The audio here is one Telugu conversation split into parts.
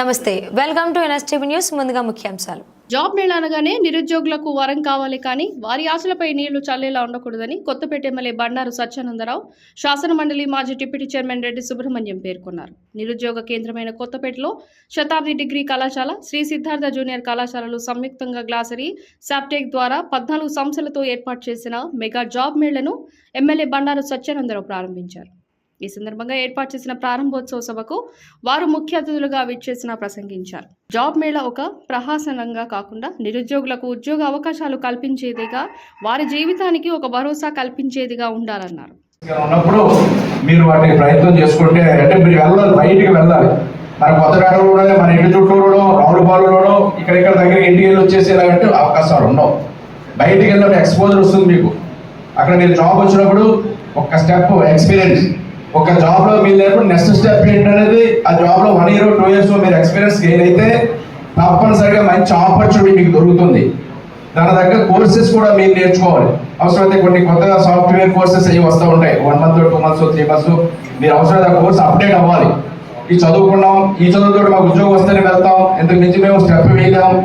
నమస్తే వెల్కమ్ టు ఎన్ఎస్టీవీ న్యూస్ ముందుగా ముఖ్యాంశాలు. జాబ్ మేళ అనగానే నిరుద్యోగులకు వరం కావాలి కానీ వారి ఆశలపై నీళ్ళు చల్లేలా ఉండకూడదని కొత్తపేట ఎమ్మెల్యే బండారు సత్యానందరావు శాసన మండలి మాజీ డిప్యూటీ చైర్మన్ రెడ్డి సుబ్రహ్మణ్యం పేర్కొన్నారు. నిరుద్యోగ కేంద్రమైన కొత్తపేటలో శతాబ్ది డిగ్రీ కళాశాల శ్రీ సిద్ధార్థ జూనియర్ కళాశాలలు సంయుక్తంగా గ్లాసరీ సాప్టెక్ ద్వారా పద్నాలుగు సంస్థలతో ఏర్పాటు చేసిన మెగా జాబ్ మేళను ఎమ్మెల్యే బండారు సత్యానందరావు ప్రారంభించారు. ఈ సందర్భంగా ఏర్పాటు చేసిన ప్రారంభోత్సవ సభకు వారు ముఖ్య అతిథులుగా విచ్చేసిన ప్రసంగించారు. జాబ్ మేళా ఒక ప్రహాసనంగా కాకుండా నిరుద్యోగులకు ఉద్యోగ అవకాశాలు కల్పించేదిగా వారి జీవితానికి ఒక భరోసా కల్పించేదిగా ఉండాలన్నారు. ఉన్నప్పుడు మీరు వాటిని ప్రయత్నం చేసుకుంటే అంటే మీరు వెళ్ళాలి బయటికి వెళ్ళాలి. మన కొత్తపేటలోనే మన ఇంటి చుట్టూలోనో రావులపాలెంలోనో ఇక్కడ ఇక్కడ దగ్గర ఇంటికి వచ్చేసి ఎలాగంటే అవకాశాలు ఉండవు. బయటికి వెళ్ళినప్పుడు ఎక్స్పోజర్ వస్తుంది మీకు. అక్కడ మీరు జాబ్ వచ్చినప్పుడు ఒక స్టెప్ ఎక్స్పీరియన్స్ ఒక జాబ్లో మీరు లేనప్పుడు నెక్స్ట్ స్టెప్ ఏంటనేది ఆ జాబ్లో వన్ ఇయర్ టూ ఇయర్స్ మీరు ఎక్స్పీరియన్స్ గెయిన్ అయితే తప్పనిసరిగా మంచి ఆపర్చునిటీ మీకు దొరుకుతుంది. దాని దగ్గర కోర్సెస్ కూడా మీరు నేర్చుకోవాలి. అవసరమైతే కొన్ని కొత్తగా సాఫ్ట్వేర్ కోర్సెస్ అవి వస్తూ ఉంటాయి. One month two months three months మీరు అవసరమైతే ఆ కోర్స్ అప్డేట్ అవ్వాలి. ఈ చదువుకున్నాం. ఈ చదువుతో మాకు ఉద్యోగం వస్తేనే వెళ్తాం. ఇంతకు మించి మేము స్టెప్ వేయలేం.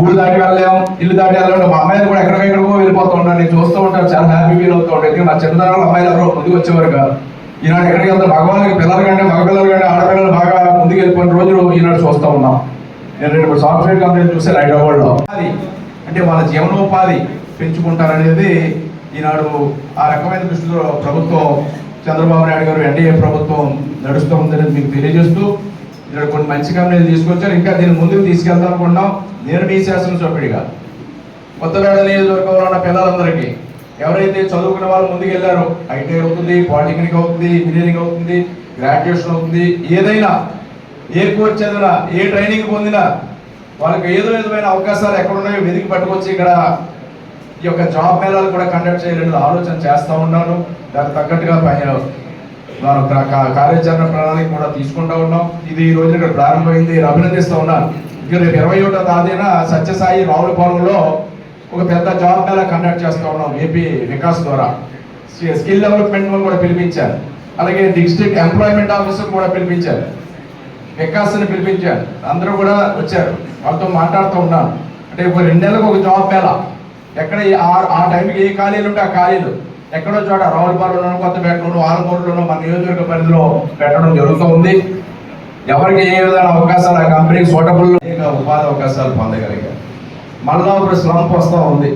ఊరు దాటి వెళ్ళాం ఇల్లు దాటి వెళ్ళాం మా అమ్మాయిలు కూడా ఎక్కడికెక్కడికో వెళ్ళిపోతూ ఉంటారు నేను చూస్తూ ఉంటాను. చాలా హ్యాపీ ఫీల్ అవుతూ ఉంటాయి. ఎందుకంటే మా చిన్నతనంలో అమ్మాయిలు ఎవరో ముందుకు వచ్చేవారు కాదు. ఈనాడు ఎక్కడికి వెళ్తారు మగవాళ్ళకి పిల్లల కంటే మగపిల్లలు కంటే ఆడపిల్లలు బాగా ముందుకు వెళ్ళిపోయిన రోజులు ఈనాడు చూస్తూ ఉన్నాం. నేను రెండు మూడు సాఫ్ట్వేర్ కంపెనీలు చూసాను హైదరాబాద్లో అది అంటే వాళ్ళ జీవనోపాధి పెంచుకుంటారనేది ఈనాడు ఆ రకమైన దృష్టిలో ప్రభుత్వం చంద్రబాబు నాయుడు గారు ఎన్డీఏ ప్రభుత్వం నడుస్తూ ఉందనేది మీకు తెలియజేస్తూ ఇక్కడ కొన్ని మంచి కంపెనీలు తీసుకొచ్చారు. ఇంకా దీన్ని ముందుకు తీసుకెళ్తాం అనుకున్నాం నేను మీ శాసనసభ్యుడిగా. కొత్తపేట నియోజకవర్గంలో ఉన్న పిల్లలందరికీ ఎవరైతే చదువుకున్న వాళ్ళు ముందుకు వెళ్ళారో ఐటీఐ అవుతుంది పాలిటెక్నిక్ అవుతుంది ఇంజనీరింగ్ అవుతుంది గ్రాడ్యుయేషన్ అవుతుంది ఏదైనా ఏ కోర్స్ చదివినా ఏ ట్రైనింగ్ పొందినా వాళ్ళకి ఏదో విధమైన అవకాశాలు ఎక్కడ ఉన్నాయో వెతికి పట్టుకొచ్చి ఇక్కడ ఈ యొక్క జాబ్ మేళాలు కూడా కండక్ట్ చేయాలనేది ఆలోచన చేస్తూ ఉన్నాను. దానికి తగ్గట్టుగా పైన మనం కార్యాచరణ ప్రణాళిక కూడా తీసుకుంటా ఉన్నాం. ఇది ఈ రోజు ఇక్కడ ప్రారంభమైంది. అభినందిస్తూ ఉన్నాను. ఇక రేపు ఇరవై ఒకటో తేదీన సత్యసాయి రావులపాలెంలో ఒక పెద్ద జాబ్ మేళా కండక్ట్ చేస్తూ ఉన్నాం ఏపీ వికాస్ ద్వారా. స్కిల్ డెవలప్మెంట్ కూడా పిలిపించారు. అలాగే డిస్ట్రిక్ట్ ఎంప్లాయ్మెంట్ ఆఫీసర్ కూడా పిలిపించారు. వికాస్ని పిలిపించారు. అందరూ కూడా వచ్చారు. వాళ్ళతో మాట్లాడుతూ ఉన్నాను. అంటే ఒక రెండు నెలలకు ఒక జాబ్ మేళా. ఎక్కడ ఆ- టైంకి ఏ ఖాళీలు ఉంటే ఆ ఖాళీలు. ఎక్కడో చోట కొత్త కొత్తపేటలోనూ ఆలమూరులోనూ మన నియోజకవర్గ పరిధిలో పెట్టడం జరుగుతూ ఉంది. ఎవరికి ఏ విధమైన అవకాశాలు ఆ కంపెనీకి సూటబుల్ ఉపాధి అవకాశాలు పొందగలిగారు? మళ్ళా ఇప్పుడు స్లంప్ వస్తూ ఉంది.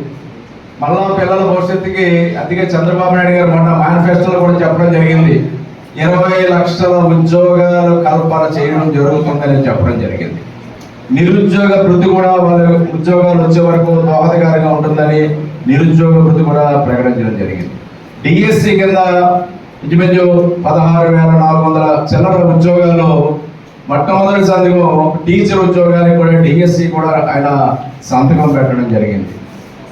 మళ్ళా పిల్లల భవిష్యత్తుకి అందుకే చంద్రబాబు నాయుడు గారు మొన్న మేనిఫెస్టోలో కూడా చెప్పడం జరిగింది. ఇరవై లక్షల ఉద్యోగాలు కల్పన చేయడం జరుగుతుందని చెప్పడం జరిగింది. నిరుద్యోగ వృత్తి కూడా వాళ్ళ ఉద్యోగాలు వచ్చే వరకు దోహదకారంగా ఉంటుందని నిరుద్యోగ వృత్తి కూడా ప్రకటించడం జరిగింది. డిఎస్సి కింద ఇంచుమించు పదహారు వేల నాలుగు వందల చిల్లర ఉద్యోగాలు మొట్టమొదటిసారిగా టీచర్ ఉద్యోగానికి కూడా డిఎస్సి కూడా ఆయన సంతకం పెట్టడం జరిగింది.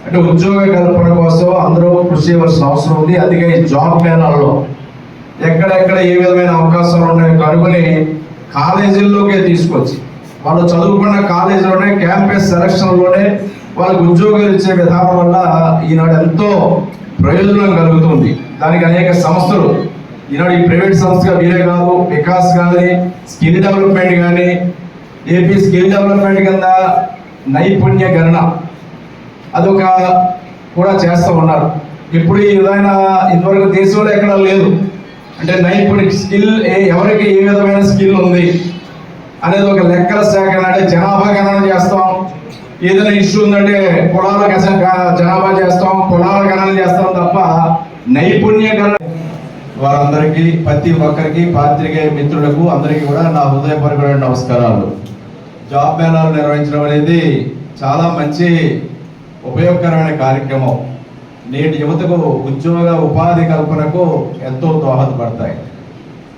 అంటే ఉద్యోగ కల్పన కోసం అందరూ కృషి చేయవలసిన అవసరం ఉంది. అందుకే ఈ జాబ్ మేళాల్లో ఎక్కడెక్కడ ఏ విధమైన అవకాశాలు ఉన్నాయో కనుగొని కాలేజీల్లోకే తీసుకొచ్చి వాళ్ళు చదువుకున్న కాలేజీలోనే క్యాంపస్ సెలక్షన్లోనే వాళ్ళకి ఉద్యోగాలు ఇచ్చే విధానం వల్ల ఈనాడు ఎంతో ప్రయోజనం కలుగుతుంది. దానికి అనేక సంస్థలు ఈనాడు ఈ ప్రైవేట్ సంస్థ మీరే కాదు వికాస్ కానీ స్కిల్ డెవలప్మెంట్ కానీ ఏపీ స్కిల్ డెవలప్మెంట్ కింద నైపుణ్య గణన అదొక కూడా చేస్తూ ఉన్నారు. ఇప్పుడు ఈ విధమైన ఇంతవరకు దేశంలో ఎక్కడ లేదు. అంటే నైపుణ్య స్కిల్ ఎవరికి ఏ విధమైన స్కిల్ ఉంది అనేది ఒక లెక్కల సేకరణ అంటే జనాభా గణన చేస్తాం. ఏదైనా ఇష్యూ ఉందంటే కులాల జనాభా చేస్తాం కులాల గణన చేస్తాం తప్ప నైపుణ్య గణన వారందరికీ ప్రతి ఒక్కరికి పాత్రికేయ మిత్రులకు అందరికీ కూడా నా హృదయపూర్వకమైన నమస్కారాలు. జాబ్ మేళాలు నిర్వహించడం అనేది చాలా మంచి ఉపయోగకరమైన కార్యక్రమం. నేటి యువతకు ఉద్యోగ ఉపాధి కల్పనకు ఎంతో దోహదపడతాయి.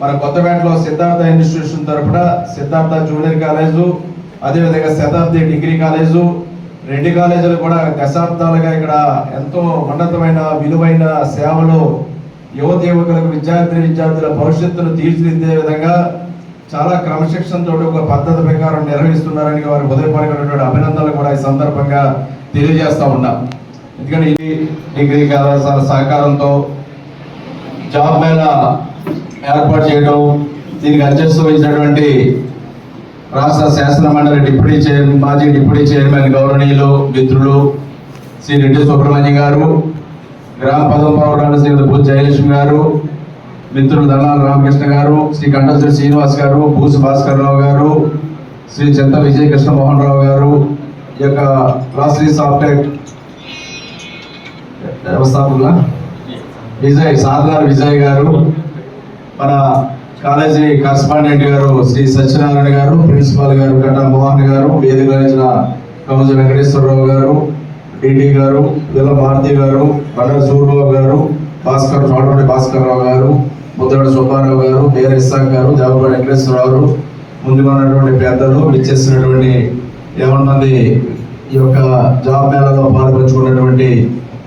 మన కొత్తపేటలో సిద్ధార్థ ఇన్స్టిట్యూషన్ తరఫున సిద్ధార్థ జూనియర్ కాలేజు అదేవిధంగా శతాబ్ది డిగ్రీ కాలేజు రెండు కాలేజీలు కూడా దశాబ్దాలుగా ఇక్కడ ఎంతో ఉన్నతమైన విలువైన సేవలు యువత యువకులకు విద్యార్థి విద్యార్థుల భవిష్యత్తును తీర్చిదిద్దే విధంగా చాలా క్రమశిక్షణతో ఒక పద్ధతి ప్రకారం నిర్వహిస్తున్నారని వారు ఉదయపడినటువంటి అభినందనలు కూడా ఈ సందర్భంగా తెలియజేస్తూ ఉన్నా. ఎందుకంటే ఈ డిగ్రీ కళాశాల సహకారంతో జాబ్ మీద ఏర్పాటు చేయడం దీనికి అధ్యక్షత వహించినటువంటి రాష్ట్ర శాసన మండలి డిప్యూటీ చైర్మన్ మాజీ డిప్యూటీ చైర్మన్ గౌరవనీయులు మిత్రులు శ్రీ రెడ్డి సుబ్రహ్మణ్యం గారు గ్రామ పదవ పౌరాలు శ్రీమతి భూ జయలక్ష్మి గారు మిత్రులు దళాల రామకృష్ణ గారు శ్రీ కంఠశ్రీ శ్రీనివాస్ గారు భూసు భాస్కర్ రావు గారు శ్రీ చింత విజయకృష్ణ మోహన్ రావు గారు ఈ యొక్క రాష్ట్రీయ సాఫ్ట్వేర్ వ్యవస్థాపకుల విజయ్ సాధారణ విజయ్ గారు మన కాలేజీ కరస్పాండెంట్ గారు శ్రీ సత్యనారాయణ గారు ప్రిన్సిపాల్ గారు గట్ట మోహన్ గారు వేదిక రచించిన కమజ వెంకటేశ్వరరావు గారు డిటి గారు విల్ల భారతి గారు బండల సూర్యబాబు గారు భాస్కర్ పాటోడి భాస్కర్ రావు గారు ముద్దగడ సుబ్బారావు గారు పేరు ఇస్సాక్ గారు దేవగడ వెంకటేశ్వరరావు గారు ముందుగా ఉన్నటువంటి పెద్దలు విచ్చేసినటువంటి ఎవరి మంది ఈ యొక్క జాబ్ మేళలో పాల్పంచుకున్నటువంటి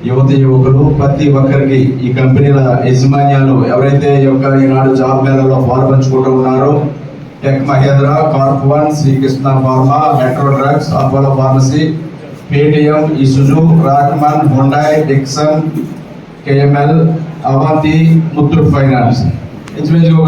యువతి యువకులు ప్రతి ఒక్కరికి ఈ కంపెనీల యజమాన్యాలు ఎవరైతే ఈ యొక్క ఈనాడు జాబ్ మేళలో పాల్పంచుకుంటూ ఉన్నారో tech Mahindra corp one Srikrishna pharma metro drugs Apollo pharmacy Paytm Isuzu Rockman Hyundai Dixon KML Avanti Muthoot finance ఇంచుమించు